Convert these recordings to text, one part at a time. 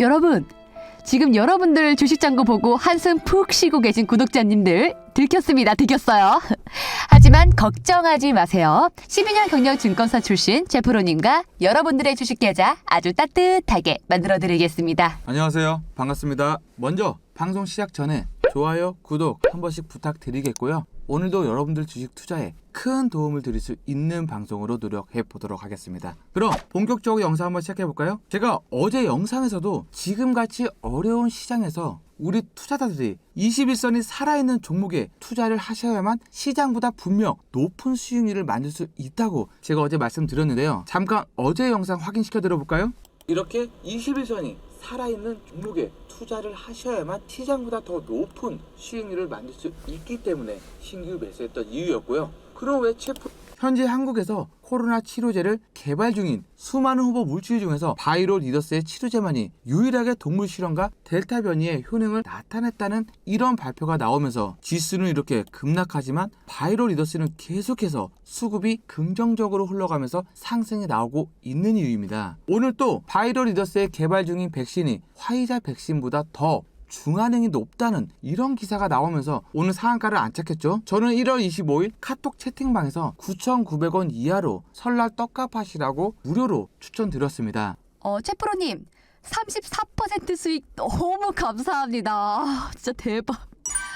여러분, 지금 여러분들 주식 잔고 보고 한숨 푹 쉬고 계신 구독자님들 들켰습니다. 들켰어요. 하지만 걱정하지 마세요. 12년 경력 증권사 출신 제프로님과 여러분들의 주식 계좌 아주 따뜻하게 만들어 드리겠습니다. 안녕하세요. 반갑습니다. 먼저 방송 시작 전에 좋아요, 구독 한 번씩 부탁드리겠고요. 오늘도 여러분들 주식 투자에 큰 도움을 드릴 수 있는 방송으로 노력해 보도록 하겠습니다. 그럼 본격적으로 영상 한번 시작해 볼까요? 제가 어제 영상에서도 지금같이 어려운 시장에서 우리 투자자들이 21선이 살아있는 종목에 투자를 하셔야만 시장보다 분명 높은 수익률을 만들 수 있다고 제가 어제 말씀드렸는데요. 잠깐 어제 영상 확인시켜 드려볼까요? 이렇게 21선이 살아있는 종목에 투자를 하셔야만 시장보다 더 높은 수익률을 만들 수 있기 때문에 신규 매수했던 이유였고요. 그럼 왜 체프 현재 한국에서 코로나 치료제를 개발 중인 수많은 후보 물질 중에서 바이로 리더스의 치료제만이 유일하게 동물 실험과 델타 변이의 효능을 나타냈다는 이런 발표가 나오면서 지수는 이렇게 급락하지만 바이로 리더스는 계속해서 수급이 긍정적으로 흘러가면서 상승이 나오고 있는 이유입니다. 오늘 또 바이로 리더스의 개발 중인 백신이 화이자 백신보다 더 중환능이 높다는 이런 기사가 나오면서 오늘 상한가를 안착했죠. 저는 1월 25일 카톡 채팅방에서 9,900원 이하로 설날 떡값 하시라고 무료로 추천드렸습니다. 어, 채프로님 34% 수익 너무 감사합니다. 아, 진짜 대박.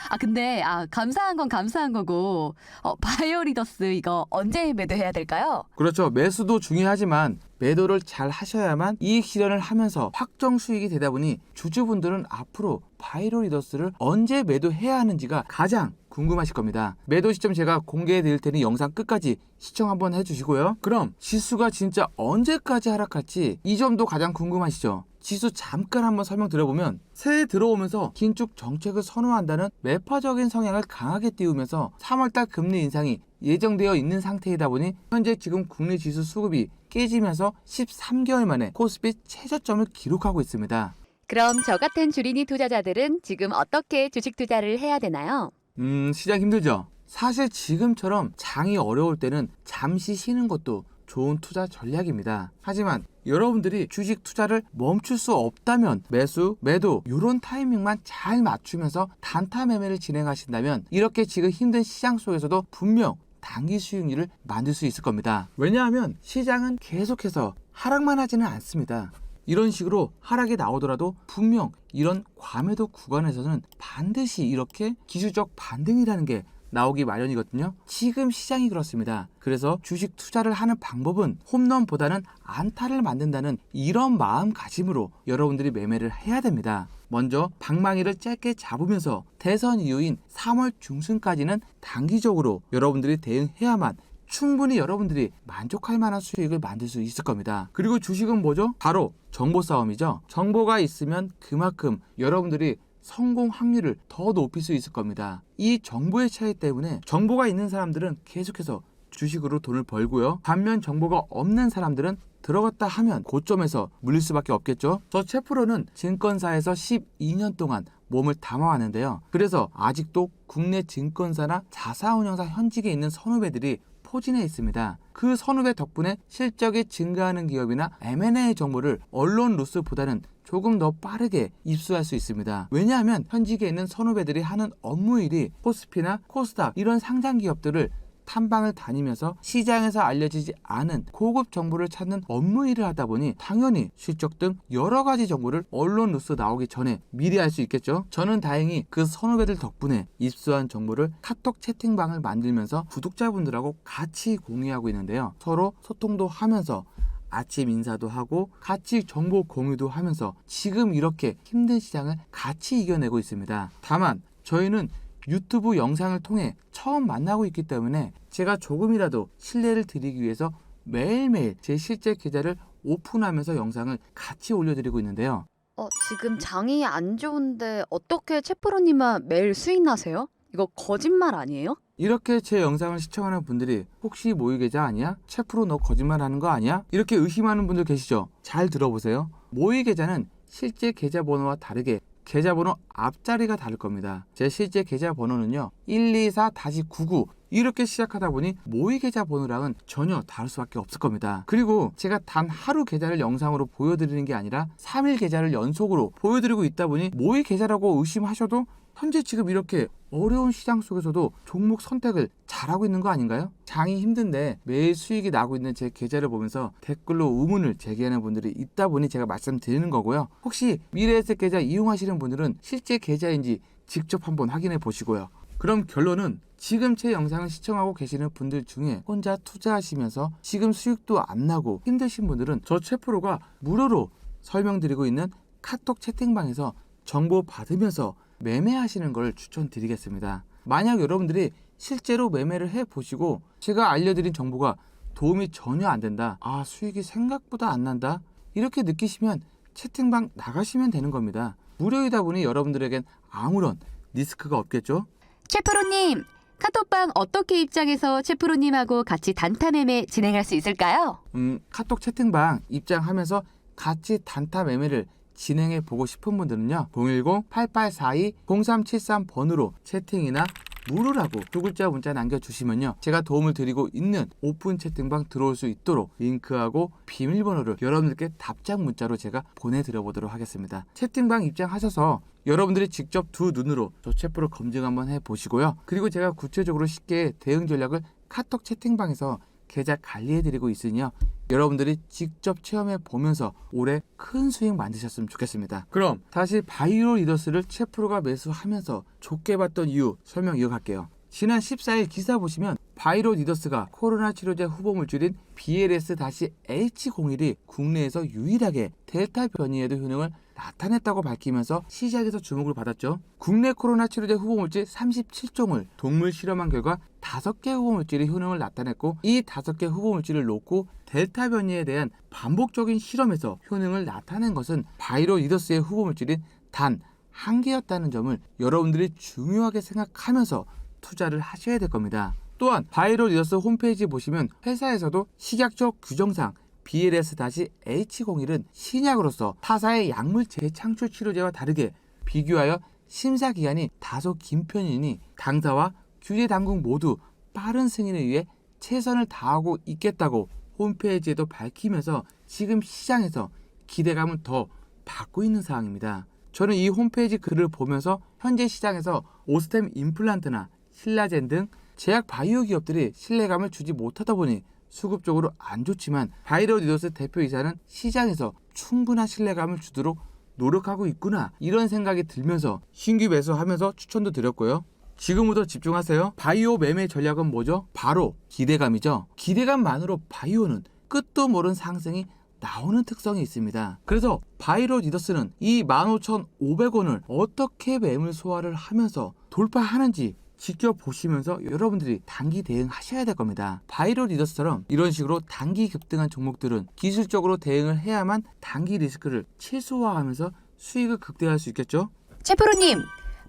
아 근데 아 감사한 건 감사한 거고 어, 바이오리더스 이거 언제 매도해야 될까요? 그렇죠. 매수도 중요하지만 매도를 잘 하셔야만 이익 실현을 하면서 확정 수익이 되다 보니 주주분들은 앞으로 바이로 리더스를 언제 매도해야 하는지가 가장 궁금하실 겁니다. 매도 시점 제가 공개해 드릴 테니 영상 끝까지 시청 한번 해주시고요. 그럼 지수가 진짜 언제까지 하락할지 이 점도 가장 궁금하시죠? 지수 잠깐 한번 설명드려보면 새해 들어오면서 긴축 정책을 선호한다는 매파적인 성향을 강하게 띄우면서 3월달 금리 인상이 예정되어 있는 상태이다 보니 현재 지금 국내 지수 수급이 깨지면서 13개월 만에 코스피 최저점을 기록하고 있습니다. 그럼 저 같은 주린이 투자자들은 지금 어떻게 주식 투자를 해야 되나요? 음, 시장 힘들죠? 사실 지금처럼 장이 어려울 때는 잠시 쉬는 것도 좋은 투자 전략입니다. 하지만 여러분들이 주식 투자를 멈출 수 없다면 매수, 매도 이런 타이밍만 잘 맞추면서 단타 매매를 진행하신다면 이렇게 지금 힘든 시장 속에서도 분명 단기 수익률을 만들 수 있을 겁니다. 왜냐하면 시장은 계속해서 하락만 하지는 않습니다. 이런 식으로 하락이 나오더라도 분명 이런 과매도 구간에서는 반드시 이렇게 기술적 반등이라는 게 나오기 마련이거든요. 지금 시장이 그렇습니다. 그래서 주식 투자를 하는 방법은 홈런보다는 안타를 만든다는 이런 마음가짐으로 여러분들이 매매를 해야 됩니다. 먼저 방망이를 짧게 잡으면서 대선 이후인 3월 중순까지는 단기적으로 여러분들이 대응해야만 충분히 여러분들이 만족할 만한 수익을 만들 수 있을 겁니다. 그리고 주식은 뭐죠? 바로 정보 싸움이죠. 정보가 있으면 그만큼 여러분들이 성공 확률을 더 높일 수 있을 겁니다. 이 정보의 차이 때문에 정보가 있는 사람들은 계속해서 주식으로 돈을 벌고요. 반면 정보가 없는 사람들은 들어갔다 하면 고점에서 물릴 수밖에 없겠죠. 저 채프로는 증권사에서 12년 동안 몸을 담아왔는데요. 그래서 아직도 국내 증권사나 자사운용사 현직에 있는 선후배들이 포진해 있습니다. 그 선후배 덕분에 실적이 증가하는 기업이나 M&A 정보를 언론 뉴스보다는 조금 더 빠르게 입수할 수 있습니다. 왜냐하면 현직에 있는 선후배들이 하는 업무 일이 코스피나 코스닥 이런 상장 기업들을 탐방을 다니면서 시장에서 알려지지 않은 고급 정보를 찾는 업무 일을 하다 보니 당연히 실적 등 여러 가지 정보를 언론 뉴스 나오기 전에 미리 알 수 있겠죠. 저는 다행히 그 선후배들 덕분에 입수한 정보를 카톡 채팅방을 만들면서 구독자분들하고 같이 공유하고 있는데요. 서로 소통도 하면서 아침 인사도 하고 같이 정보 공유도 하면서 지금 이렇게 힘든 시장을 같이 이겨내고 있습니다. 다만 저희는 유튜브 영상을 통해 처음 만나고 있기 때문에 제가 조금이라도 신뢰를 드리기 위해서 매일매일 제 실제 계좌를 오픈하면서 영상을 같이 올려드리고 있는데요. 어, 지금 장이 안 좋은데 어떻게 채프로님은 매일 수익 나세요? 이거 거짓말 아니에요? 이렇게 제 영상을 시청하는 분들이 혹시 모의 계좌 아니야? 채프로 너 거짓말 하는 거 아니야? 이렇게 의심하는 분들 계시죠? 잘 들어보세요. 모의 계좌는 실제 계좌 번호와 다르게 계좌번호 앞자리가 다를 겁니다. 제 실제 계좌 번호는요. 124-99 이렇게 시작하다 보니 모의 계좌 번호랑은 전혀 다를 수밖에 없을 겁니다. 그리고 제가 단 하루 계좌를 영상으로 보여드리는 게 아니라 3일 계좌를 연속으로 보여드리고 있다 보니 모의 계좌라고 의심하셔도 현재 지금 이렇게 어려운 시장 속에서도 종목 선택을 잘하고 있는 거 아닌가요? 장이 힘든데 매일 수익이 나고 있는 제 계좌를 보면서 댓글로 의문을 제기하는 분들이 있다 보니 제가 말씀드리는 거고요. 혹시 미래에셋 계좌 이용하시는 분들은 실제 계좌인지 직접 한번 확인해 보시고요. 그럼 결론은 지금 제 영상을 시청하고 계시는 분들 중에 혼자 투자하시면서 지금 수익도 안 나고 힘드신 분들은 저 최프로가 무료로 설명드리고 있는 카톡 채팅방에서 정보 받으면서 매매하시는 걸 추천드리겠습니다. 만약 여러분들이 실제로 매매를 해 보시고 제가 알려드린 정보가 도움이 전혀 안 된다. 아, 수익이 생각보다 안 난다. 이렇게 느끼시면 채팅방 나가시면 되는 겁니다. 무료이다 보니 여러분들에겐 아무런 리스크가 없겠죠? 최프로님, 카톡방 어떻게 입장해서 최프로님하고 같이 단타 매매 진행할 수 있을까요? 음, 카톡 채팅방 입장하면서 같이 단타 매매를 진행해 보고 싶은 분들은요. 010-8842-0373번으로 채팅이나 무료라고 두 글자 문자 남겨주시면요. 제가 도움을 드리고 있는 오픈 채팅방 들어올 수 있도록 링크하고 비밀번호를 여러분들께 답장 문자로 제가 보내드려 보도록 하겠습니다. 채팅방 입장하셔서 여러분들이 직접 두 눈으로 저 챗프로 검증 한번 해보시고요. 그리고 제가 구체적으로 쉽게 대응 전략을 카톡 채팅방에서 계좌 관리해드리고 있으니요. 여러분들이 직접 체험해 보면서 올해 큰 수익 만드셨으면 좋겠습니다. 그럼 다시 바이오 리더스를 채프로가 매수하면서 좋게 봤던 이유 설명 이어갈게요. 지난 14일 기사 보시면 바이로 리더스가 코로나 치료제 후보 물질인 BLS-H01이 국내에서 유일하게 델타 변이에도 효능을 나타냈다고 밝히면서 시작에서 주목을 받았죠. 국내 코로나 치료제 후보 물질 37종을 동물 실험한 결과 5개 후보 물질이 효능을 나타냈고 이 5개 후보 물질을 놓고 델타 변이에 대한 반복적인 실험에서 효능을 나타낸 것은 바이로 리더스의 후보 물질인 단 한 개였다는 점을 여러분들이 중요하게 생각하면서 투자를 하셔야 될 겁니다. 또한 바이로 리더스 홈페이지 보시면 회사에서도 식약처 규정상 BLS-H01은 신약으로서 타사의 약물 재창출 치료제와 다르게 비교하여 심사 기간이 다소 긴 편이니 당사와 규제 당국 모두 빠른 승인을 위해 최선을 다하고 있겠다고 홈페이지에도 밝히면서 지금 시장에서 기대감을 더 받고 있는 상황입니다. 저는 이 홈페이지 글을 보면서 현재 시장에서 오스템 임플란트나 신라젠 등 제약 바이오 기업들이 신뢰감을 주지 못하다 보니 수급적으로 안 좋지만 바이로 리더스 대표이사는 시장에서 충분한 신뢰감을 주도록 노력하고 있구나 이런 생각이 들면서 신규 매수하면서 추천도 드렸고요. 지금부터 집중하세요. 바이오 매매 전략은 뭐죠? 바로 기대감이죠. 기대감만으로 바이오는 끝도 모른 상승이 나오는 특성이 있습니다. 그래서 바이로 리더스는 이 15,500원을 어떻게 매물 소화를 하면서 돌파하는지 지켜보시면서 여러분들이 단기 대응하셔야 될 겁니다. 바이로 리더스처럼 이런 식으로 단기 급등한 종목들은 기술적으로 대응을 해야만 단기 리스크를 최소화하면서 수익을 극대화할 수 있겠죠? 최프로님,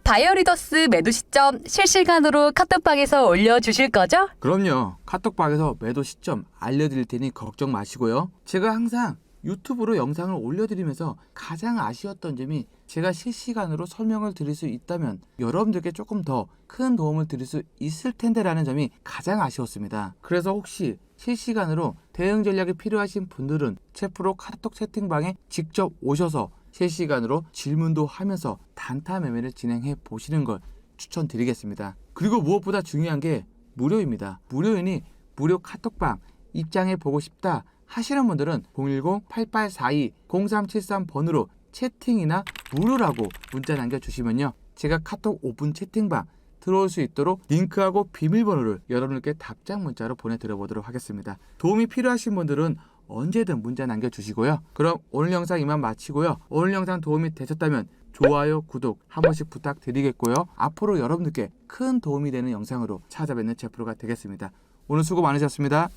바이오리더스 매도 시점 실시간으로 카톡방에서 올려주실 거죠? 그럼요. 카톡방에서 매도 시점 알려드릴 테니 걱정 마시고요. 제가 항상 유튜브로 영상을 올려드리면서 가장 아쉬웠던 점이 제가 실시간으로 설명을 드릴 수 있다면 여러분들께 조금 더 큰 도움을 드릴 수 있을 텐데라는 점이 가장 아쉬웠습니다. 그래서 혹시 실시간으로 대응 전략이 필요하신 분들은 채프로 카톡 채팅방에 직접 오셔서 실시간으로 질문도 하면서 단타 매매를 진행해 보시는 걸 추천드리겠습니다. 그리고 무엇보다 중요한 게 무료입니다. 무료이니 무료 카톡방 입장해 보고 싶다 하시는 분들은 010-8842-0373 번으로 채팅이나 무료라고 문자 남겨주시면요. 제가 카톡 오픈 채팅방 들어올 수 있도록 링크하고 비밀번호를 여러분께 답장 문자로 보내드려 보도록 하겠습니다. 도움이 필요하신 분들은 언제든 문자 남겨주시고요. 그럼 오늘 영상 이만 마치고요. 오늘 영상 도움이 되셨다면 좋아요, 구독 한 번씩 부탁드리겠고요. 앞으로 여러분들께 큰 도움이 되는 영상으로 찾아뵙는 제프로가 되겠습니다. 오늘 수고 많으셨습니다.